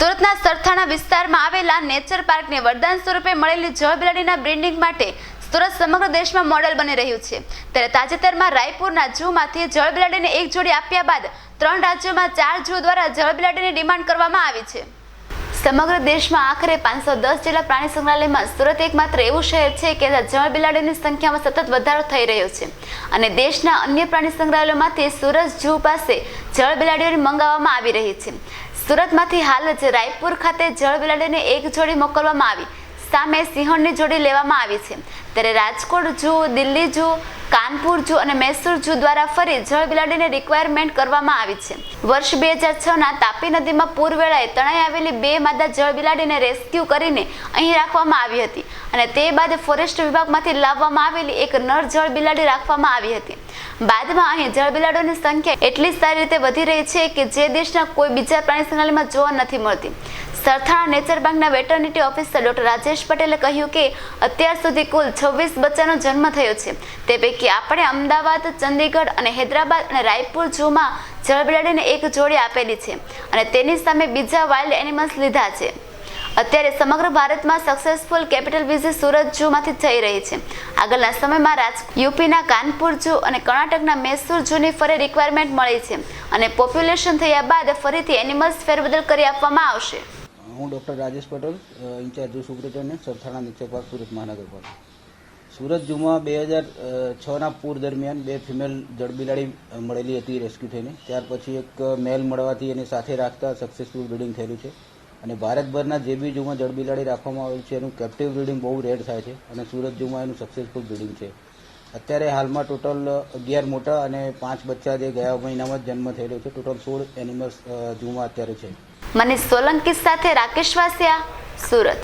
સુરતના સરથાણા વિસ્તારમાં આવેલા નેચર પાર્કને વરદાન સ્વરૂપે મળેલી જળ બિલાડીના બ્રિન્ડિંગ માટે સુરત સમગ્ર દેશમાં મોડેલ બની રહ્યું છે. ત્યારે તાજેતરમાં રાયપુરના ઝૂમાંથી જળબિલાડીને એક જોડી આપ્યા બાદ ત્રણ રાજ્યોમાં ચાર ઝૂ દ્વારા જળ બિલાડીની ડિમાન્ડ કરવામાં આવી છે. સમગ્ર દેશમાં આખરે પાંચસો દસ જેટલા પ્રાણી સંગ્રહાલયમાં સુરત એકમાત્ર એવું શહેર છે કે જ્યાં જળ બિલાડીની સંખ્યામાં સતત વધારો થઈ રહ્યો છે. અને દેશના અન્ય પ્રાણી સંગ્રહાલયોમાંથી સુરત ઝૂ પાસે જળ બિલાડીઓને મંગાવવામાં આવી રહી છે. સુરતમાંથી હાલ જ રાયપુર ખાતે જળ બિલાડીને એક જોડી મોકલવામાં આવી. સામે સિંહણની જોડી લેવામાં આવી છે. ત્યારે Rajkot zoo Delhi zoo Kanpur zoo અને મૈસૂર ઝૂ દ્વારા ફરી જળ બિલાડીને રિક્વાયરમેન્ટ કરવામાં આવી છે. વર્ષ બે હજાર છના તાપી નદીમાં પૂર વેળાએ તણાઈ આવેલી બે માદા જળ બિલાડીને રેસ્ક્યુ કરીને અહીં રાખવામાં આવી હતી અને તે બાદ ફોરેસ્ટ વિભાગમાંથી લાવવામાં આવેલી એક નર જળ બિલાડી રાખવામાં આવી હતી. બાદમાં અહીં જળ બિલાડીઓની સંખ્યા એટલી સારી રીતે વધી રહી છે કે જે દેશના કોઈ બીજા પ્રાણી સંગ્રહાલયમાં જોવા નથી મળતી. સરથાણા નેચર બેંકના વેટરનિટી ઓફિસર ડોક્ટર રાજેશ પટેલે કહ્યું કે અત્યાર સુધી કુલ છવ્વીસ બચ્ચાનો જન્મ થયો છે. તે પૈકી આપણે અમદાવાદ, ચંદીગઢ અને હૈદરાબાદ અને રાયપુર ઝૂમાં જળબિલાડીને એક જોડી આપેલી છે અને તેની સામે બીજા વાઇલ્ડ એનિમલ્સ લીધા છે. અત્યારે સમગ્ર ભારતમાં સક્સેસફુલ કેપિટલ વિઝિટ સુરત ઝૂમાંથી થઈ રહી છે. આગળના સમયમાં રાજ યુપીના કાનપુર ઝૂ અને કર્ણાટકના મૈસૂર ઝૂની ફરી રિક્વાયરમેન્ટ મળી છે અને પોપ્યુલેશન થયા બાદ ફરીથી એનિમલ્સ ફેરબદલ કરી આપવામાં આવશે. હું doctor Rajesh Patel incharge zoo superintendent, Sarthana nature park Surat મહાનગરપાલિકા. સુરત ઝૂમાં બે હજાર છના પૂર દરમિયાન બે ફિમેલ જળબિલાડી મળેલી હતી રેસ્ક્યુ થઈને. ત્યાર પછી એક મેલ મળવાથી એને સાથે રાખતા સક્સેસફુલ બ્રિડિંગ થયેલું છે. અને ભારતભરના જે બી ઝૂમાં જળબિલાડી રાખવામાં આવેલ છે, એનું કેપ્ટિવ બ્રિડિંગ બહુ રેર થાય છે અને સુરત ઝૂમાં એનું સક્સેસફુલ બ્રિડિંગ છે. અત્યારે હાલમાં ટોટલ અગિયાર મોટા અને પાંચ બચ્ચા જે ગયા મહિનામાં જન્મ થયેલો છે. ટોટલ સોળ એનિમલ્સ ઝૂમાં અત્યારે છે. મનીષ સોલંકી સાથે રાકેશ વાસિયા સુરત.